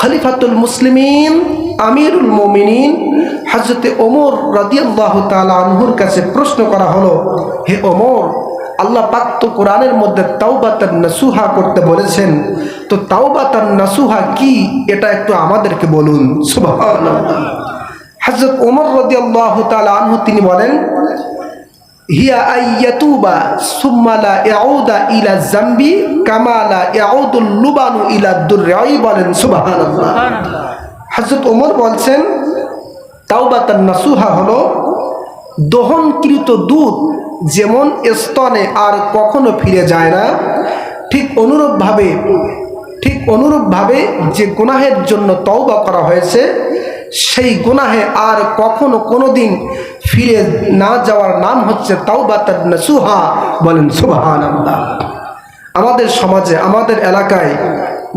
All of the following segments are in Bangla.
খলিফাতুল মুসলিমিন, আমিরুল মোমিনিন হজরতে ওমর রাদিয়াল্লাহ তাআলা আনহুর কাছে প্রশ্ন করা হলো, হে ওমর, আল্লাহ পাক তো কোরআনের মধ্যে তাওবাতান নাসুহা করতে বলেছেন। তো তাওবাতান নাসুহা কি? এটা একটু আমাদেরকে বলুন। সুবহানাল্লাহ। হজরত ওমর রাদিয়াল্লাহু তাআলা আনহু তিনি বলেন হিয়া আইয়াতুবা সুম্মালা ইয়াউদা ইলা জাম্বি কামালা ইয়াউদুল লুবানু ইলা দুররাই বলেন সুবহানাল্লাহ। হযরত ওমর বলছেন তাওবাতান নাসুহা হলো দহনকৃত দুধ যেমন স্তনে আর কখনো ফিরে যায় না ঠিক অনুরূপভাবে ঠিক অনুরূপভাবে যে গুনাহের জন্য তওবা করা হয়েছে সেই গুনাহে আর কখনো কোনোদিন ফিরে না যাওয়ার নাম হচ্ছে তাওবাতান নাসুহা বলেন সুবহানাল্লাহ। আমাদের সমাজে, আমাদের এলাকায়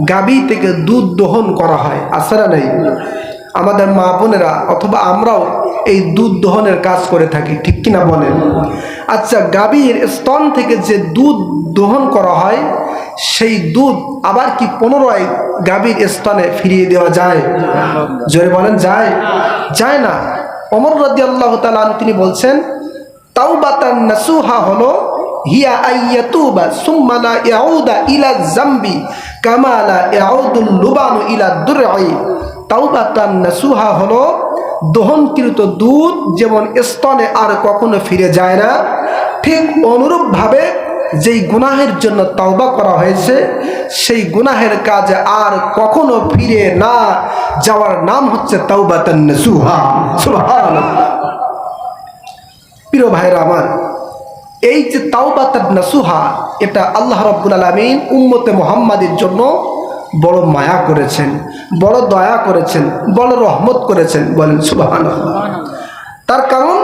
গাবি থেকে দুধ দহন করা হয় আসরা নেই? আমাদের মা বোনেরা অথবা আমরাও এই দুধ দহনের কাজ করে থাকি, ঠিক কিনা বলেন? আচ্ছা গাভীর স্তন থেকে যে দুধ দহন করা হয় সেই দুধ আবার কি পুনরায় গাভীর স্তনে ফিরিয়ে দেওয়া যায়? জোরে বলেন, যায়। যায় না। অমর রাজি আল্লাহ তালান তিনি বলছেন, তাওবাতান নাসুহা হলো, হিয়া ইলা জাম্বি কামালা লুবানু নাসুহা হলো, দহনকৃত দুধ যেমন স্তনে আর কখনো ফিরে যায় না, ঠিক অনুরূপভাবে যেই গুনাহের জন্য তওবা করা হয়েছে, সেই গুনাহের কাজে আর কখনো ফিরে না যাওয়ার নাম হচ্ছে প্রিয় ভাইরা আমার, এই যে তাওবাতান নাসুহা, এটা আল্লাহ রাব্বুল আলামিন উম্মতে মুহাম্মাদের জন্য বড় মায়া করেছেন, বড় দয়া করেছেন, বড় রহমত করেছেন বলেন সুবহানাল্লাহ। তার কারণ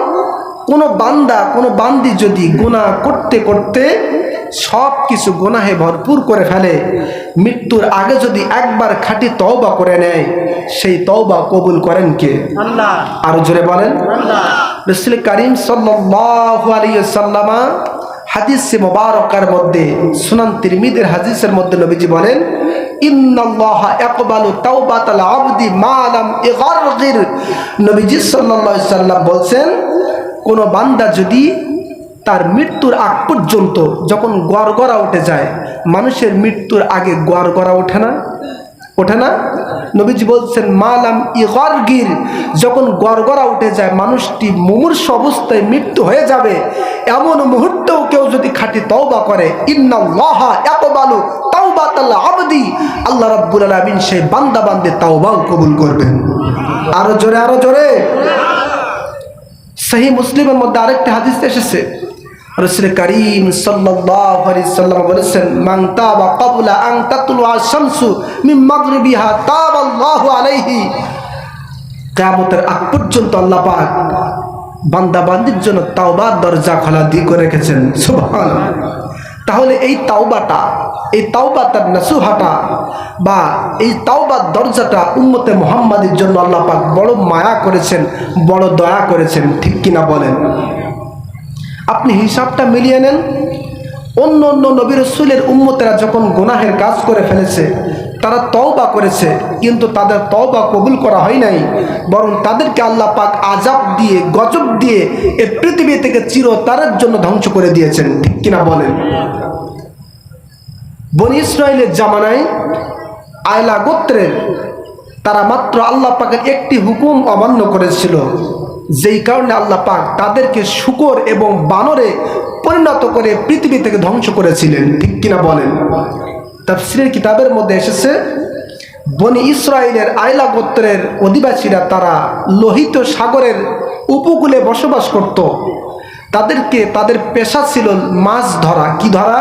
কোনো বান্দা, কোনো বান্দি যদি গুনাহ করতে করতে সব কিছু গুনাহে ভরপুর করে ফেলে। মৃত্যুর আগে যদি একবার খাঁটি তওবা করে নেয় সেই তওবা কবুল করেন কে? আরও জোরে বলেন। রসুল করিম সাল্লামা হাদিসে মোবারকার মধ্যে সুনান তিরমিদের হাদিসের মধ্যে নবীজি বলেন নবীজি সাল্লাম বলছেন কোন বান্দা যদি তার মৃত্যুর আগ পর্যন্ত যখন গড়গড়া উঠে যায়, মানুষের মৃত্যুর আগে গড়গড়া ওঠে না? ওঠে না? নবীজি বলছেন, মালাম ইগরগির। যখন গড়গড়া উঠে যায়, মানুষটি মুমূর্ষ অবস্থায় মৃত্যু হয়ে যাবে। এমন মুহূর্তেও কেউ যদি খাঁটি তওবা করে, ইন্নাল্লাহ ইয়াকবালু তাওবাতাল আবদি। আল্লাহ রাব্বুল আলামিন সেই বান্দা বান্দে তাওবাও কবুল করবেন। আরও জোরে আরও জোরে। সহি মুসলিমের মধ্যে আরেকটি হাদিস এসেছে। রসুল করিম সাল্লাম বলেছেন, মান তাবা ক্বাবলা আন তাতলুআ শামসু মিন মাগরিবিহা তাবাল্লাহু আলাইহি। কিয়ামতের আগ পর্যন্ত আল্লাহ পাক বান্দা জন্য তাওবার দরজা খোলা দিয়ে করে রেখেছেন। সুবহানাল্লাহ। তাহলে এই তাওবাটা, এই তাওবাতার নাসুহাটা বা এই তাওবার দরজাটা উম্মতে মুহাম্মাদের জন্য আল্লাহ পাক বড় মায়া করেছেন, বড় দয়া করেছেন। ঠিক কিনা বলেন? আপনি হিসাবটা মিলিয়ে নেন। অন্য অন্য নবী রসুলের উম্মতেরা যখন গুনাহের কাজ করে ফেলেছে, তারা তওবা করেছে, কিন্তু তাদের তওবা কবুল করা হয় নাই। বরং তাদেরকে আল্লাহ পাক আজাব দিয়ে, গজব দিয়ে এ পৃথিবী থেকে চিরতারের জন্য ধ্বংস করে দিয়েছেন। ঠিক কিনা বলেন? বনি ইসরায়েলের জামানায় আয়লা গোত্রের তারা মাত্র আল্লাহ পাকের একটি হুকুম অমান্য করেছিল। যেই কারণে আল্লাহ পাক তাদেরকে শুকর এবং বানরে পরিণত করে পৃথিবী থেকে ধ্বংস করেছিলেন। ঠিক কিনা বলেন? তাফসিরের কিতাবের মধ্যে এসেছে, বনি ইসরায়েলের আয়লা গোত্রের অধিবাসীরা তারা লোহিত সাগরের উপকূলে বসবাস করত। তাদেরকে তাদের পেশা ছিল মাছ ধরা। কি ধরা?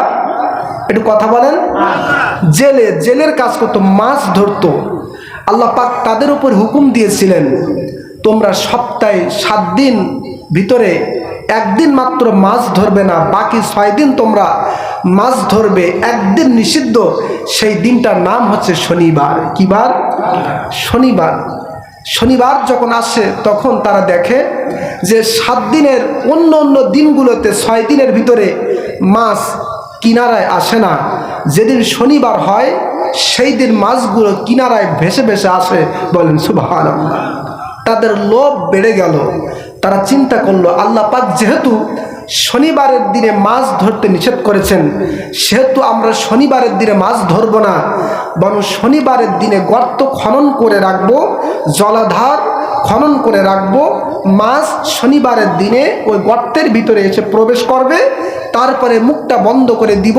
একটু কথা বলেন। জেলে, জেলের কাজ করতো, মাছ ধরতো। আল্লাহ পাক তাদের উপর হুকুম দিয়েছিলেন তোমরা সপ্তাহে সাত দিন ভিতরে একদিন মাত্র মাছ ধরবে না, বাকি ছয় দিন তোমরা মাছ ধরবে, একদিন নিষিদ্ধ। সেই দিনটার নাম হচ্ছে শনিবার। কিবার শনিবার। শনিবার যখন আসে, তখন তারা দেখে যে সাত দিনের অন্য অন্য দিনগুলোতে ছয় দিনের ভিতরে মাছ কিনারায় আসে না। যেদিন শনিবার হয়, সেই দিন মাছগুলো কিনারায় ভেসে ভেসে আসে। বলেন সুবাহ তাদের লোভ বেড়ে গেল। তারা চিন্তা করল, আল্লাহ পাক যেহেতু শনিবারের দিনে মাছ ধরতে নিষেধ করেছেন, সেহেতু আমরা শনিবারের দিনে মাছ ধরব না, বরং শনিবারের দিনে গর্ত খনন করে রাখব, জলাধার খনন করে রাখব, মাছ শনিবারের দিনে ওই গর্তের ভিতরে এসে প্রবেশ করবে, তারপরে মুখটা বন্ধ করে দিব,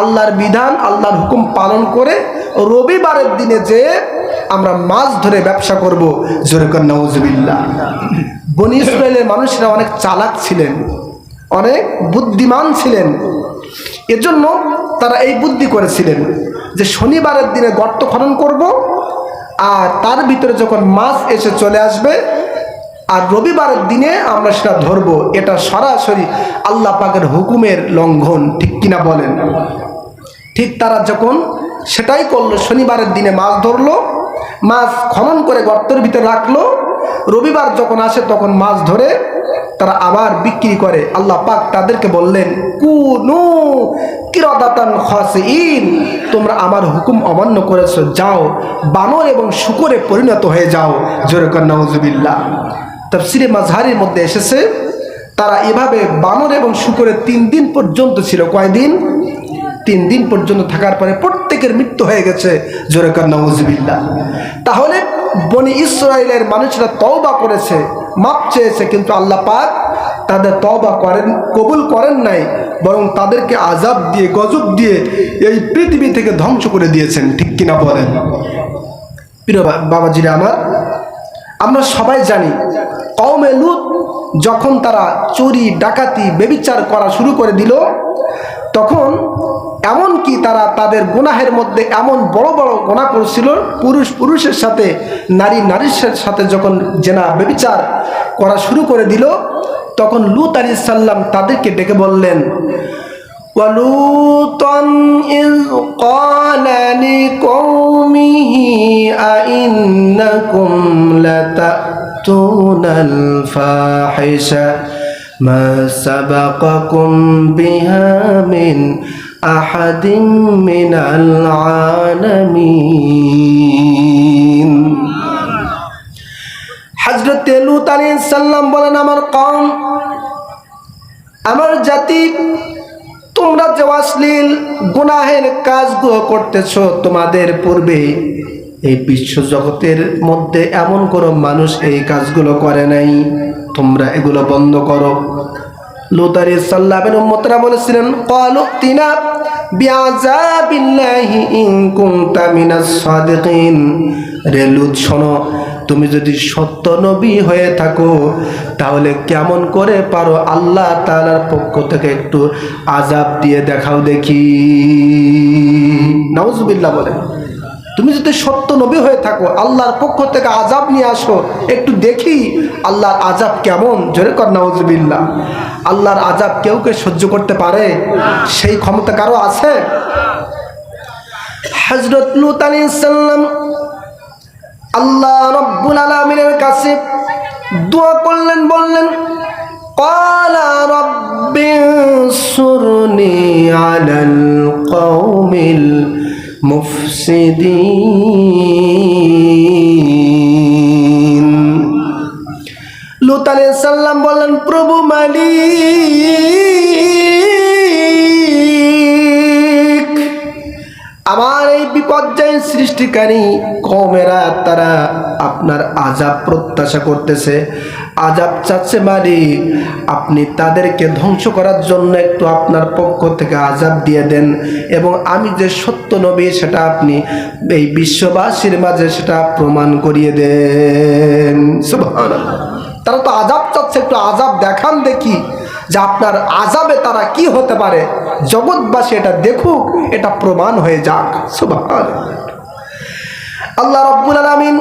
আল্লাহর বিধান, আল্লাহর হুকুম পালন করে রবিবারের দিনে যে আমরা মাছ ধরে ব্যবসা করব। জোরে নওয়াজবিল্লা বনি ইসরায়েলের মানুষরা অনেক চালাক ছিলেন, অনেক বুদ্ধিমান ছিলেন। এজন্য তারা এই বুদ্ধি করেছিলেন যে শনিবারের দিনে গর্ত খনন করব আর তার ভিতরে যখন মাছ এসে চলে আসবে আর রবিবারের দিনে আমরা সেটা ধরবো, এটা সরাসরি আল্লাহ পাকের হুকুমের লঙ্ঘন, ঠিক কিনা বলেন? ঠিক তারা যখন সেটাই করল, শনিবারের দিনে মাছ ধরলো মাছ খনন করে গর্তের ভিতরে রাখল। রবিবার যখন আসে, তখন মাছ ধরে তারা আবার বিক্রি করে। আল্লাহ পাক তাদেরকে বললেন, কুনু কিরদাতান তোমরা আমার হুকুম অমান্য করেছ, যাও, বানর এবং শুকরে পরিণত হয়ে যাও। জোরে নওয়াজুবিল্লাহ তাফসিরে মাঝহারির মধ্যে এসেছে, তারা এভাবে বানর এবং শুকরের তিন দিন পর্যন্ত ছিল। কয়দিন? তিন দিন পর্যন্ত থাকার পরে প্রত্যেকের মৃত্যু হয়ে গেছে। জোরেকার নওয়াজবিল্লা তাহলে বনি ইসরায়েলের মানুষরা তওবা করেছে, মাপ চেয়েছে, কিন্তু আল্লাহ পাক তাদের তওবা করেন, কবুল করেন নাই, বরং তাদেরকে আজাব দিয়ে, গজব দিয়ে এই পৃথিবী থেকে ধ্বংস করে দিয়েছেন। ঠিক কিনা বলেন? প্রিয় বাবাজিরা আমার, আমরা সবাই জানি, কওমে লুত যখন তারা চুরি, ডাকাতি, বেবিচার করা শুরু করে দিল, তখন এমন কি তারা তাদের গুনাহের মধ্যে এমন বড় বড় গোনা করছিল পুরুষ পুরুষের সাথে নারী নারীর সাথে যখন জেনা বেবিচার করা শুরু করে দিল তখন লুত আলী সাল্লাম তাদেরকে ডেকে বললেন ولوطا إذ قال لقومه أئنكم لتأتون الفاحشة ما سبقكم بها من أحد من العالمين হজরত লুত আলী সাল্লাম বলেন আমার কম আমার জাতি তোমরা যে অশ্লীল গুনাহের কাজগুলো করতেছ তোমাদের পূর্বে এই বিশ্ব জগতের মধ্যে এমন কোনো মানুষ এই কাজগুলো করে নাই তোমরা এগুলো বন্ধ করো লুতারি সাল্লামের উম্মতরা বলেছিলেন ক্বালু তিনা বিআযাবিল্লাহি ইন কুনতা মিনাস সাদিকিন। রে লুত, শোনো, তুমি যদি সত্য নবী হয়ে থাকো, তাহলে কেমন করে পারো আল্লাহ তাআলার পক্ষ থেকে একটু আজাব দিয়ে দেখাও দেখি। নাউজুবিল্লাহ বলে তুমি যদি সত্য নবী হয়ে থাকো, আল্লাহর পক্ষ থেকে আজাব নিয়ে আসো, একটু দেখি আল্লাহর আজাব কেমন। জোরে কর নজবিল্লা আল্লাহর আজাব কেউ কে সহ্য করতে পারে? সেই ক্ষমতা কারও আছে? হজরত লুত আলী আল্লাহ রব্বুল আলমিনের কাছে দোয়া করলেন, বললেন কালা রব্বিন সুরনি আলাল কৌমিল মুফসিদিন। লুত আলাইহিস সালাম বললেন প্রভু মালিক আমার এই বিপর্যয় সৃষ্টিকারী কমেরা তারা আপনার আজাব প্রত্যাশা করতেছে। আজাব চাচ্ছে মালিক। আপনি তাদেরকে ধ্বংস করার জন্য একটু আপনার পক্ষ থেকে আজাব দিয়ে দেন এবং আমি যে সত্য নবী, সেটা আপনি এই বিশ্ববাসীর মাঝে সেটা প্রমাণ করিয়ে দেন। তারা তো আজাব চাচ্ছে, একটু আজাব দেখান দেখি যে আপনার আজাবে তারা কি হতে পারে। জগৎবাসী এটা দেখুক, এটা প্রমাণ হয়ে যাক। সুবহান আল্লাহ রব্বুল আলমিন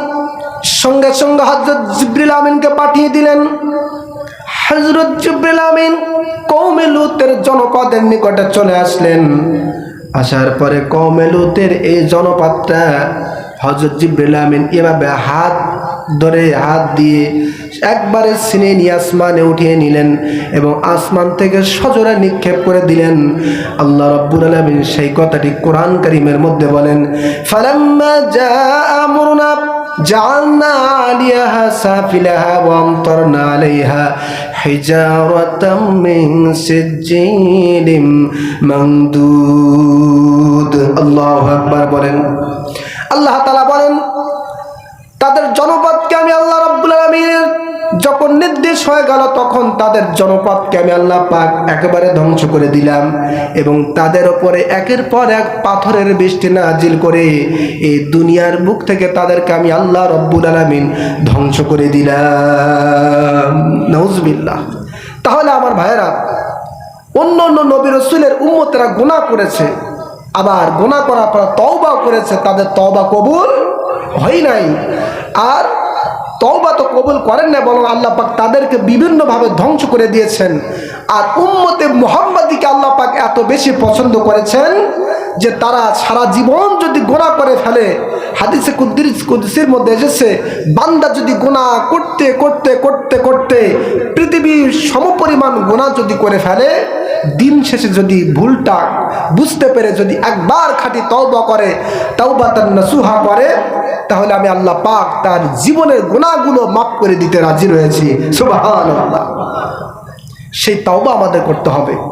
সঙ্গে সঙ্গে হজরত জিব্রিল আমিনকে পাঠিয়ে দিলেন। হজরত জিব্রিল আমিন কৌমে লুতের জনপদের নিকটে চলে আসলেন। আসার পরে কৌমে লুতের এই জনপদটা হজরত জিব্রিল আমিন এভাবে হাত ধরে হাত দিয়ে একবারে সিনে নিয়ে আসমানে উঠিয়ে নিলেন এবং আসমান থেকে সজোরে নিক্ষেপ করে দিলেন। আল্লাহ রব্বুল আলমিন সেই কথাটি কোরআন করিমের মধ্যে বলেন, ফালাম্মা যা আমরুনা جعلنا عليها سافلها وامطرنا عليها حجارة من سجيل ممدود الله أكبر بولن الله تعالى নির্দেশ হয়ে গেল, তখন তাদের জনপদকে আমি আল্লাহ পাক একেবারে ধ্বংস করে দিলাম এবং তাদের উপরে একের পর এক পাথরের বৃষ্টি নাজিল করে এই দুনিয়ার বুক থেকে তাদেরকে আমি আল্লাহ রব্বুল আলামিন ধ্বংস করে দিলাম। নজবিল্লাহ তাহলে আমার ভাইয়েরা, অন্য অন্য নবী রসুলের উম্মতেরা গুণা করেছে, আবার গুণা করার পর তওবা করেছে, তাদের তওবা কবুল হয় নাই। আর তওবা তো কবুল করেন না, বরং আল্লাহ পাক তাদেরকে বিভিন্নভাবে ধ্বংস করে দিয়েছেন। আর উম্মতে মোহাম্মদীকে আল্লাহ পাক এত বেশি পছন্দ করেছেন যে তারা সারা জীবন যদি গোনা করে ফেলে, হাদিসে কুদ্দিস কুদ্দিসের মধ্যে এসেছে, বান্দা যদি গোনা করতে করতে করতে করতে পৃথিবীর সমপরিমাণ গোনা যদি করে ফেলে, দিন শেষে যদি ভুলটা বুঝতে পেরে যদি একবার খাঁটি তওবা করে তওবা তার নসুহা করে তাহলে আমি আল্লাহ পাক তার জীবনের গুণাগুলো মাফ করে দিতে রাজি রয়েছি। সুবাহ সেই তাওবা আমাদের করতে হবে।